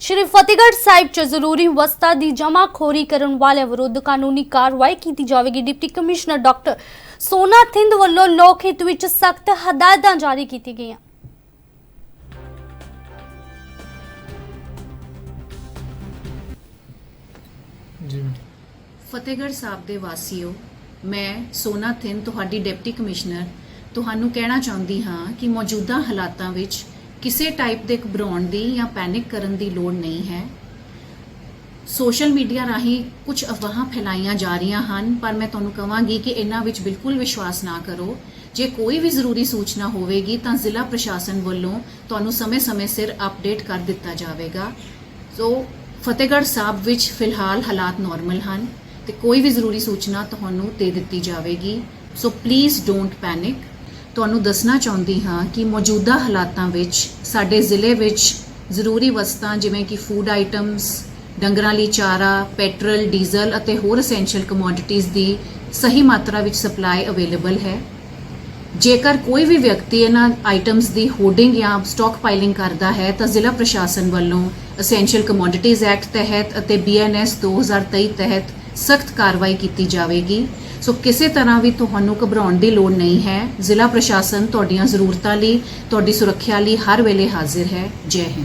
ਸ਼੍ਰੀ ਫਤਿਹਗੜ੍ਹ ਸਾਹਿਬ 'ਚ ਜ਼ਰੂਰੀ ਵਸਤਾਂ ਦੀ ਜਮ੍ਹਾਂਖੋਰੀ ਕਰਨ ਵਾਲਿਆਂ ਵਿਰੁੱਧ ਕਾਨੂੰਨੀ ਕਾਰਵਾਈ ਕੀਤੀ ਜਾਵੇਗੀ। ਡਿਪਟੀ ਕਮਿਸ਼ਨਰ ਡਾਕਟਰ ਸੋਨਾ ਥਿੰਦ ਵੱਲੋਂ ਲੋਕ ਹਿੱਤ ਵਿੱਚ ਸਖਤ ਹਦਾਇਤਾਂ ਜਾਰੀ ਕੀਤੀ ਗਈਆਂ। ਜੀ ਫਤਿਹਗੜ੍ਹ ਸਾਹਿਬ ਦੇ ਵਾਸੀਓ ਮੈਂ ਸੋਨਾ ਥਿੰਨ ਤੁਹਾਡੀ ਡਿਪਟੀ ਕਮਿਸ਼ਨਰ। ਤੁਹਾਨੂੰ ਕਹਿਣਾ ਚਾਹੁੰਦੀ ਹਾਂ ਕਿ ਮੌਜੂਦਾ ਹਾਲਾਤਾਂ ਵਿੱਚ ਕਿਸੇ ਟਾਈਪ ਦੇ ਘਬਰਾਉਣ ਦੀ ਜਾਂ ਪੈਨਿਕ ਕਰਨ ਦੀ ਲੋੜ ਨਹੀਂ ਹੈ। ਸੋਸ਼ਲ ਮੀਡੀਆ ਰਾਹੀਂ ਕੁਝ ਅਫਵਾਹਾਂ ਫੈਲਾਈਆਂ ਜਾ ਰਹੀਆਂ ਹਨ, ਪਰ ਮੈਂ ਤੁਹਾਨੂੰ ਕਹਾਂਗੀ ਕਿ ਇਹਨਾਂ ਵਿੱਚ ਬਿਲਕੁਲ ਵਿਸ਼ਵਾਸ ਨਾ ਕਰੋ। ਜੇ ਕੋਈ ਵੀ ਜ਼ਰੂਰੀ ਸੂਚਨਾ ਹੋਵੇਗੀ, ਤਾਂ ਜ਼ਿਲ੍ਹਾ ਪ੍ਰਸ਼ਾਸਨ ਵੱਲੋਂ ਤੁਹਾਨੂੰ ਸਮੇਂ-ਸਮੇਂ ਸਿਰ ਅਪਡੇਟ ਕਰ ਦਿੱਤਾ ਜਾਵੇਗਾ। ਸੋ ਫਤਿਹਗੜ੍ਹ ਸਾਹਿਬ ਵਿੱਚ ਫਿਲਹਾਲ ਹਾਲਾਤ ਨਾਰਮਲ ਹਨ ਤੇ ਕੋਈ ਵੀ ਜ਼ਰੂਰੀ ਸੂਚਨਾ ਤੁਹਾਨੂੰ ਦੇ ਦਿੱਤੀ ਜਾਵੇਗੀ। ਸੋ ਪਲੀਜ਼ ਡੋਂਟ ਪੈਨਿਕ ਤੁਹਾਨੂੰ ਦੱਸਣਾ ਚਾਹੁੰਦੀ ਹਾਂ ਕਿ ਮੌਜੂਦਾ ਹਾਲਾਤਾਂ ਵਿੱਚ ਸਾਡੇ ਜ਼ਿਲ੍ਹੇ ਵਿੱਚ ਜ਼ਰੂਰੀ ਵਸਤਾਂ ਜਿਵੇਂ ਕਿ ਫੂਡ ਆਈਟਮਸ ਡੰਗਰਾਂ ਲਈ ਚਾਰਾ ਪੈਟਰਲ ਡੀਜ਼ਲ ਅਤੇ ਹੋਰ ਐਸੈਂਸ਼ੀਅਲ ਕਮੋਡਿਟੀਜ਼ ਦੀ ਸਹੀ ਮਾਤਰਾ ਵਿੱਚ ਸਪਲਾਈ ਅਵੇਲੇਬਲ ਹੈ। ਜੇਕਰ ਕੋਈ ਵੀ ਵਿਅਕਤੀ ਇਹਨਾਂ ਆਈਟਮਸ ਦੀ ਹੋਰਡਿੰਗ ਜਾਂ ਸਟਾਕ ਪਾਈਲਿੰਗ ਕਰਦਾ ਹੈ, ਤਾਂ ਜ਼ਿਲ੍ਹਾ ਪ੍ਰਸ਼ਾਸਨ ਵੱਲੋਂ ਐਸੈਂਸ਼ੀਅਲ ਕਮੋਡਿਟੀਜ਼ ਐਕਟ ਤਹਿਤ ਅਤੇ ਬੀਐਨਐਸ 2023 ਤਹਿਤ ਸਖਤ ਕਾਰਵਾਈ ਕੀਤੀ ਜਾਵੇਗੀ। ਸੋ ਕਿਸੇ ਤਰ੍ਹਾਂ ਵੀ ਤੁਹਾਨੂੰ ਘਬਰਾਉਣ ਦੀ ਲੋੜ ਨਹੀਂ ਹੈ। ਜ਼ਿਲ੍ਹਾ ਪ੍ਰਸ਼ਾਸਨ ਤੁਹਾਡੀਆਂ ਜ਼ਰੂਰਤਾਂ ਲਈ, ਤੁਹਾਡੀ ਸੁਰੱਖਿਆ ਲਈ ਹਰ ਵੇਲੇ ਹਾਜ਼ਰ ਹੈ। ਜੈ ਹਿੰਦ।